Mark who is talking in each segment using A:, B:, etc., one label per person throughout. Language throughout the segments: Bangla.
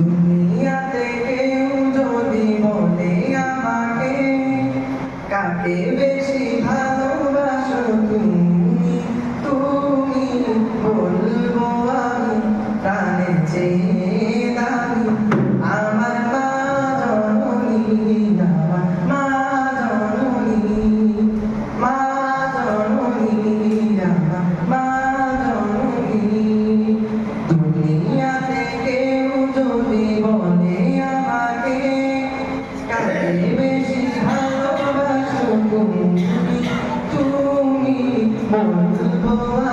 A: দুনিয়াতে কেউ যদি বলে আমাকে কাকে more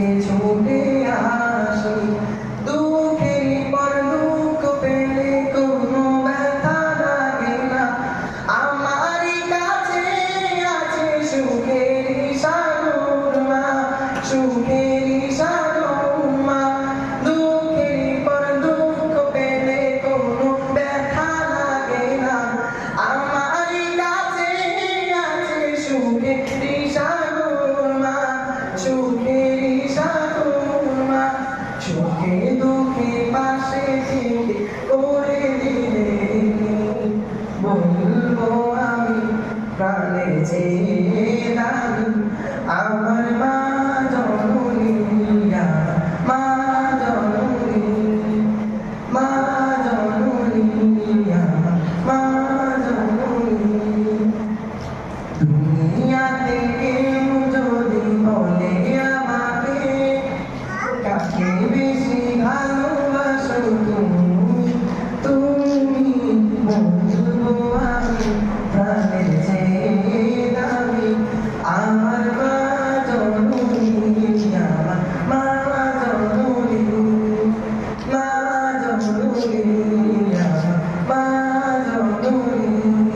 A: ええ、Muslims.